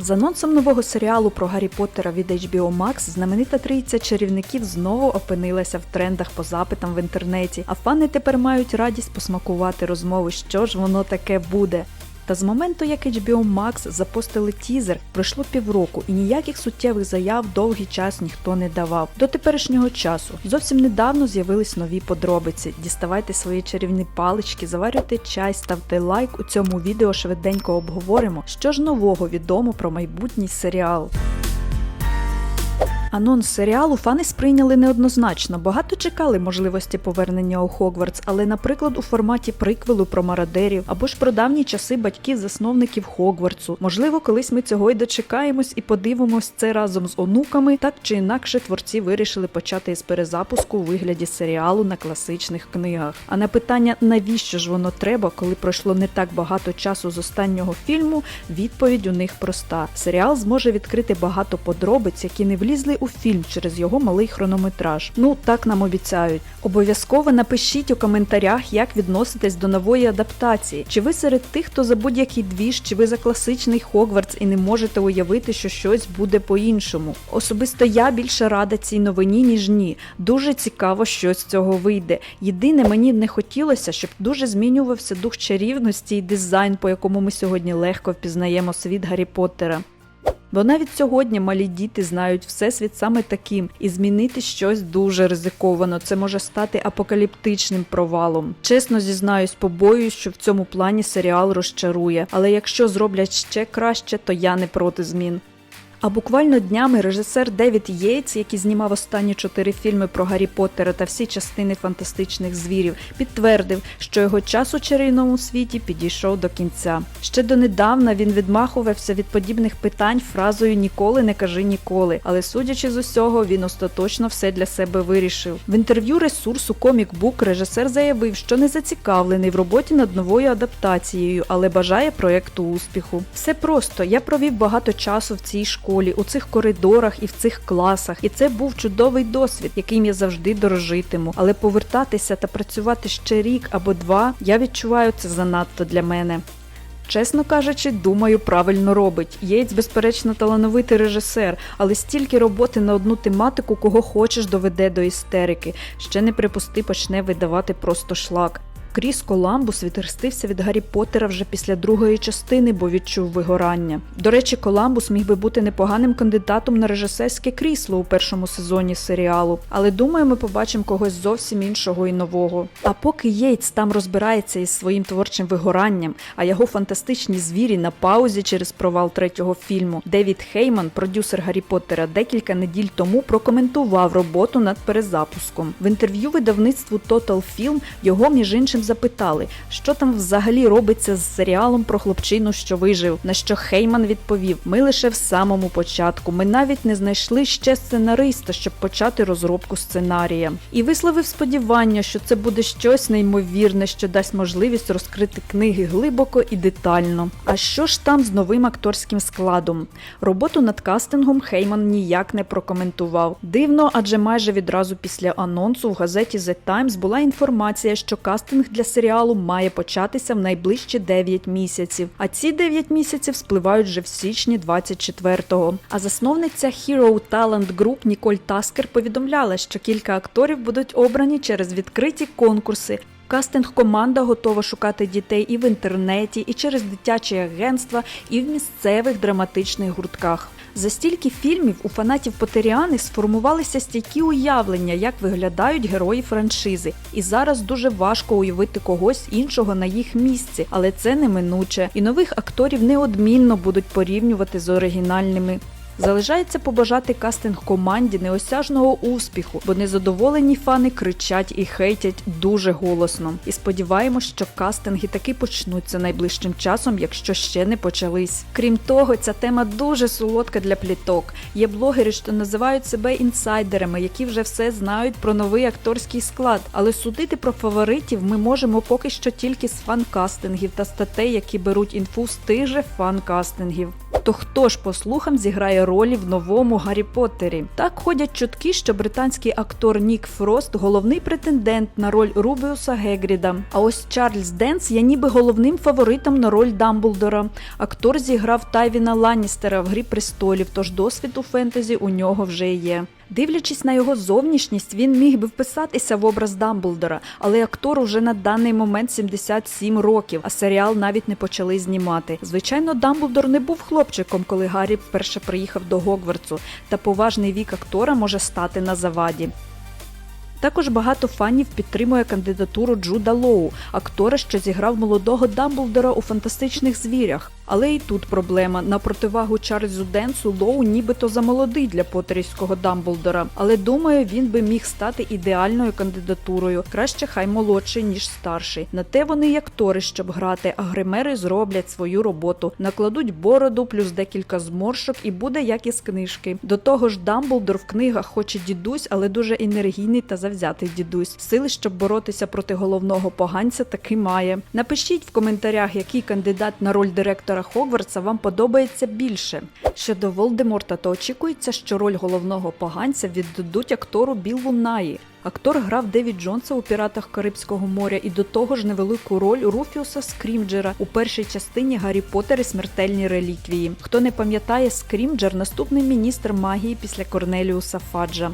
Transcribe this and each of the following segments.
З анонсом нового серіалу про Гаррі Поттера від HBO Max знаменита трійця чарівників знову опинилася в трендах по запитам в інтернеті, а фани тепер мають радість посмакувати розмови, що ж воно таке буде. Та з моменту, як HBO Max запостили тізер, пройшло півроку, і ніяких суттєвих заяв довгий час ніхто не давав. До теперішнього часу зовсім недавно з'явились нові подробиці. Діставайте свої чарівні палички, заварюйте чай, ставте лайк. У цьому відео швиденько обговоримо, що ж нового відомо про майбутній серіал. Анонс серіалу фани сприйняли неоднозначно. Багато чекали можливості повернення у Хогвартс, але, наприклад, у форматі приквелу про мародерів або ж про давні часи батьків-засновників Хогвартсу. Можливо, колись ми цього й дочекаємось і подивимось це разом з онуками. Так чи інакше, творці вирішили почати із перезапуску у вигляді серіалу на класичних книгах. А на питання, навіщо ж воно треба, коли пройшло не так багато часу з останнього фільму, відповідь у них проста: серіал зможе відкрити багато подробиць, які не влізли у фільм через його малий хронометраж. Ну так нам обіцяють. Обов'язково напишіть у коментарях, як відноситесь до нової адаптації. Чи ви серед тих, хто за будь-який двіж, чи ви за класичний Хогвартс і не можете уявити, що щось буде по-іншому. Особисто я більше рада цій новині, ніж ні. Дуже цікаво, що з цього вийде. Єдине, мені не хотілося, щоб дуже змінювався дух чарівності і дизайн, по якому ми сьогодні легко впізнаємо світ Гаррі Поттера. Бо навіть сьогодні малі діти знають всесвіт саме таким, і змінити щось дуже ризиковано. Це може стати апокаліптичним провалом. Чесно зізнаюсь, побоююсь, що в цьому плані серіал розчарує. Але якщо зроблять ще краще, то я не проти змін. А буквально днями режисер Девід Єйтс, який знімав останні чотири фільми про Гаррі Поттера та всі частини фантастичних звірів, підтвердив, що його час у чарівному світі підійшов до кінця. Ще донедавна він відмахувався від подібних питань фразою Ніколи не кажи ніколи. Але судячи з усього, він остаточно все для себе вирішив. В інтерв'ю ресурсу Comic Book режисер заявив, що не зацікавлений в роботі над новою адаптацією, але бажає проєкту успіху. Все просто я провів багато часу в цій школі школі, у цих коридорах і в цих класах. І це був чудовий досвід, яким я завжди дорожитиму. Але повертатися та працювати ще рік або два, я відчуваю це занадто для мене. Чесно кажучи, думаю, правильно робить. Єйць, безперечно, талановитий режисер, але стільки роботи на одну тематику, кого хочеш, доведе до істерики. Ще не припусти, почне видавати просто шлак. Кріс Коламбус відхрестився від Гаррі Поттера вже після другої частини, бо відчув вигорання. До речі, Коламбус міг би бути непоганим кандидатом на режисерське крісло у першому сезоні серіалу, але думаю, ми побачимо когось зовсім іншого і нового. А поки Єйтс там розбирається із своїм творчим вигоранням, а його фантастичні звірі на паузі через провал третього фільму, Девід Хейман, продюсер Гаррі Поттера, декілька неділь тому прокоментував роботу над перезапуском. В інтерв'ю видавництву Total Film його між іншим запитали, що там взагалі робиться з серіалом про хлопчину, що вижив. На що Хейман відповів: Ми лише в самому початку. Ми навіть не знайшли ще сценариста, щоб почати розробку сценарія. І висловив сподівання, що це буде щось неймовірне, що дасть можливість розкрити книги глибоко і детально. А що ж там з новим акторським складом? Роботу над кастингом Хейман ніяк не прокоментував. Дивно, адже майже відразу після анонсу в газеті The Times була інформація, що кастинг для серіалу має початися в найближчі 9 місяців. А ці 9 місяців спливають вже в січні 24-го. А засновниця Hero Talent Group Ніколь Таскер повідомляла, що кілька акторів будуть обрані через відкриті конкурси. Кастинг команда готова шукати дітей і в інтернеті, і через дитячі агентства, і в місцевих драматичних гуртках. За стільки фільмів у фанатів Потеріани сформувалися стійкі уявлення, як виглядають герої франшизи. І зараз дуже важко уявити когось іншого на їх місці, але це неминуче. І нових акторів неодмінно будуть порівнювати з оригінальними. Залишається побажати кастинг команді неосяжного успіху, бо незадоволені фани кричать і хейтять дуже голосно. І сподіваємось, що кастинги таки почнуться найближчим часом, якщо ще не почались. Крім того, ця тема дуже солодка для пліток. Є блогери, що називають себе інсайдерами, які вже все знають про новий акторський склад. Але судити про фаворитів ми можемо поки що тільки з фан-кастингів та статей, які беруть інфу з тих же фан-кастингів. То хто ж по слухам зіграє ролі в новому Гаррі Поттері. Так ходять чутки, що британський актор Нік Фрост головний претендент на роль Рубіуса Гегріда. А ось Чарльз Денс є ніби головним фаворитом на роль Дамблдора. Актор зіграв Тайвіна Ланністера в Грі престолів, тож досвід у фентезі у нього вже є. Дивлячись на його зовнішність, він міг би вписатися в образ Дамблдора, але актору вже на даний момент 77 років, а серіал навіть не почали знімати. Звичайно, Дамблдор не був хлопчиком, коли Гаррі вперше приїхав до Гогвартсу, та поважний вік актора може стати на заваді. Також багато фанів підтримує кандидатуру Джуда Лоу, актора, що зіграв молодого Дамблдора у фантастичних звірях. Але і тут проблема. На противагу Чарльзу Денсу Лоу нібито замолодий для потерівського Дамблдора. Але думаю, він би міг стати ідеальною кандидатурою. Краще хай молодший, ніж старший. На те вони й актори, щоб грати, а гримери зроблять свою роботу. Накладуть бороду, плюс декілька зморшок, і буде як із книжки. До того ж, Дамблдор в книгах хоч і дідусь, але дуже енергійний та завзятий дідусь. Сили, щоб боротися проти головного поганця, таки має. Напишіть в коментарях, який кандидат на роль директора Хогвартса вам подобається більше. Щодо Волдеморта, то очікується, що роль головного поганця віддадуть актору Біллу Наї. Актор грав Девід Джонса у піратах Карибського моря і до того ж невелику роль Руфіуса Скрімджера у першій частині Гаррі Поттер і смертельні реліквії. Хто не пам'ятає, Скрімджер наступний міністр магії після Корнеліуса Фаджа.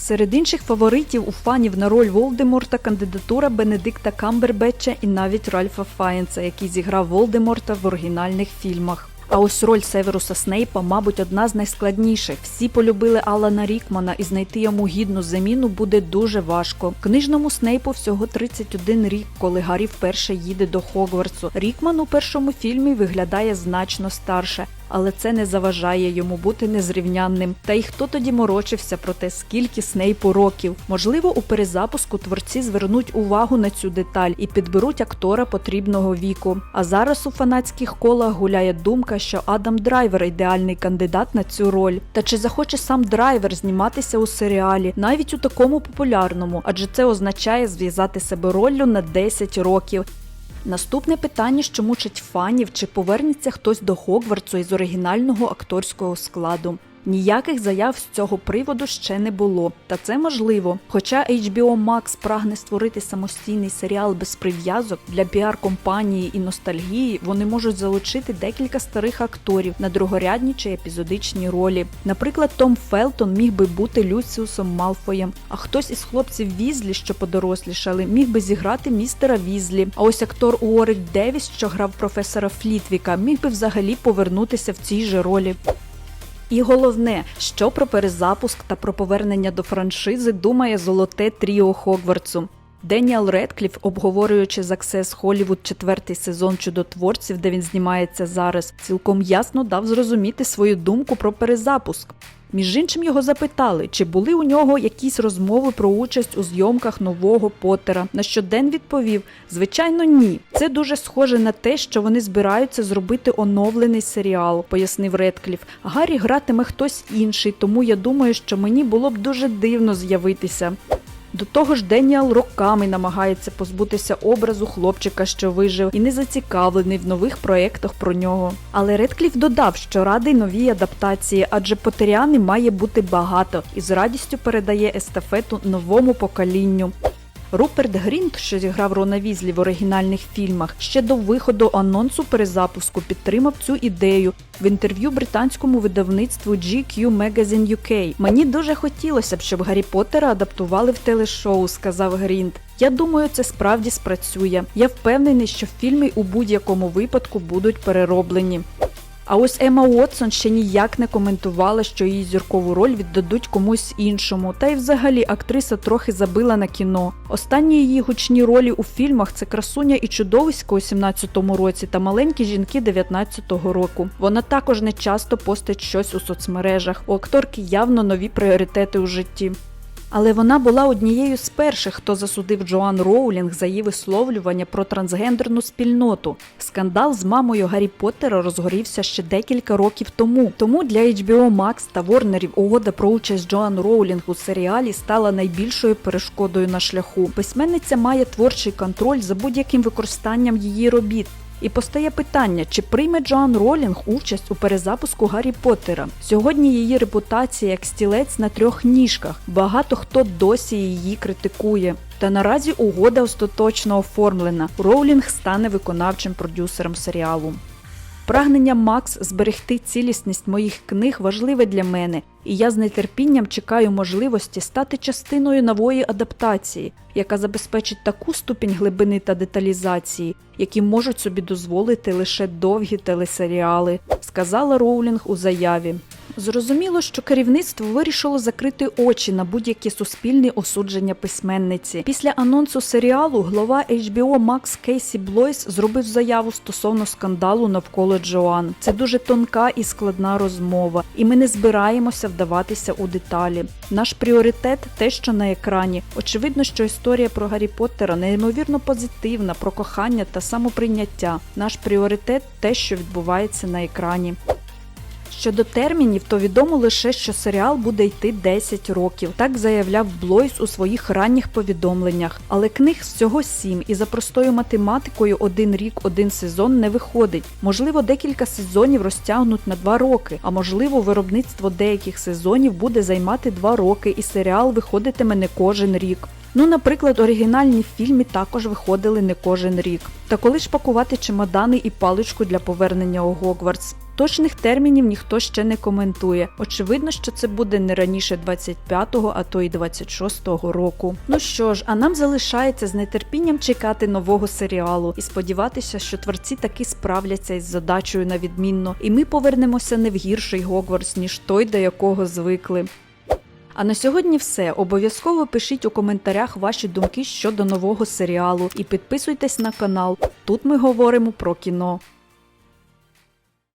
Серед інших фаворитів у фанів на роль Волдеморта кандидатура Бенедикта Камбербетча і навіть Ральфа Фаєнса, який зіграв Волдеморта в оригінальних фільмах. А ось роль Северуса Снейпа, мабуть, одна з найскладніших. Всі полюбили Алана Рікмана, і знайти йому гідну заміну буде дуже важко. Книжному Снейпу всього 31 рік, коли Гаррі вперше їде до Хогвартсу. Рікман у першому фільмі виглядає значно старше. Але це не заважає йому бути незрівнянним. Та й хто тоді морочився про те, скільки Снейпу років? Можливо, у перезапуску творці звернуть увагу на цю деталь і підберуть актора потрібного віку. А зараз у фанатських колах гуляє думка, що Адам Драйвер ідеальний кандидат на цю роль. Та чи захоче сам драйвер зніматися у серіалі, навіть у такому популярному, адже це означає зв'язати себе роллю на 10 років. Наступне питання, що мучить фанів, чи повернеться хтось до Хогвартсу із оригінального акторського складу. Ніяких заяв з цього приводу ще не було, та це можливо. Хоча HBO Max прагне створити самостійний серіал без прив'язок для піар-компанії і ностальгії, вони можуть залучити декілька старих акторів на другорядні чи епізодичні ролі. Наприклад, Том Фелтон міг би бути Люціусом Малфоєм, а хтось із хлопців Візлі, що подорослішали, міг би зіграти містера Візлі. А ось актор Уорик Девіс, що грав професора Флітвіка, міг би взагалі повернутися в цій же ролі. І головне, що про перезапуск та про повернення до франшизи думає золоте тріо Хогвартсу. Деніал Редкліф, обговорюючи з Access Hollywood четвертий сезон чудотворців, де він знімається зараз, цілком ясно дав зрозуміти свою думку про перезапуск. Між іншим його запитали, чи були у нього якісь розмови про участь у зйомках нового Поттера, На що Ден відповів: звичайно, ні. Це дуже схоже на те, що вони збираються зробити оновлений серіал, пояснив Редкліф. Гаррі гратиме хтось інший, тому я думаю, що мені було б дуже дивно з'явитися. До того ж, Деніал роками намагається позбутися образу хлопчика, що вижив, і не зацікавлений в нових проєктах про нього. Але Редкліф додав, що радий новій адаптації, адже потеряни має бути багато і з радістю передає естафету новому поколінню. Руперт Грінт, що зіграв Рона Візлі в оригінальних фільмах, ще до виходу анонсу перезапуску підтримав цю ідею в інтерв'ю британському видавництву GQ Magazine UK. Мені дуже хотілося б, щоб Гаррі Поттера адаптували в телешоу, сказав Грінт. Я думаю, це справді спрацює. Я впевнений, що фільми у будь-якому випадку будуть перероблені. А ось Ема Уотсон ще ніяк не коментувала, що її зіркову роль віддадуть комусь іншому. Та й взагалі актриса трохи забила на кіно. Останні її гучні ролі у фільмах це красуня і чудовисько у 17-му році та маленькі жінки 19-го року. Вона також не часто постить щось у соцмережах. У акторки явно нові пріоритети у житті. Але вона була однією з перших, хто засудив Джоан Роулінг за її висловлювання про трансгендерну спільноту. Скандал з мамою Гаррі Поттера розгорівся ще декілька років тому. Тому для HBO Max та Ворнерів угода про участь Джоан Роулінг у серіалі стала найбільшою перешкодою на шляху. Письменниця має творчий контроль за будь-яким використанням її робіт. І постає питання, чи прийме Джоан Ролінг участь у перезапуску Гаррі Поттера. Сьогодні її репутація як стілець на трьох ніжках. Багато хто досі її критикує. Та наразі угода остаточно оформлена. Роулінг стане виконавчим продюсером серіалу. Прагнення Макс зберегти цілісність моїх книг важливе для мене, і я з нетерпінням чекаю можливості стати частиною нової адаптації, яка забезпечить таку ступінь глибини та деталізації, які можуть собі дозволити лише довгі телесеріали, сказала Роулінг у заяві. Зрозуміло, що керівництво вирішило закрити очі на будь-які суспільні осудження письменниці. Після анонсу серіалу глава HBO Макс Кейсі Блойс зробив заяву стосовно скандалу навколо Джоан. Це дуже тонка і складна розмова, і ми не збираємося вдаватися у деталі. Наш пріоритет те, що на екрані. Очевидно, що історія про Гаррі Поттера неймовірно позитивна, про кохання та самоприйняття. Наш пріоритет те, що відбувається на екрані. Щодо термінів, то відомо лише, що серіал буде йти 10 років. Так заявляв Блойс у своїх ранніх повідомленнях. Але книг всього 7, і за простою математикою один рік, один сезон не виходить. Можливо, декілька сезонів розтягнуть на 2 роки, а можливо, виробництво деяких сезонів буде займати 2 роки, і серіал виходитиме не кожен рік. Ну, наприклад, оригінальні фільми також виходили не кожен рік. Та коли ж пакувати чемодани і паличку для повернення у Гогвартс? Точних термінів ніхто ще не коментує. Очевидно, що це буде не раніше 25-го, а то й 26-го року. Ну що ж, а нам залишається з нетерпінням чекати нового серіалу і сподіватися, що творці таки справляться із задачею на відмінно, і ми повернемося не в гірший Гогвартс, ніж той, до якого звикли. А на сьогодні все. Обов'язково пишіть у коментарях ваші думки щодо нового серіалу і підписуйтесь на канал. Тут ми говоримо про кіно.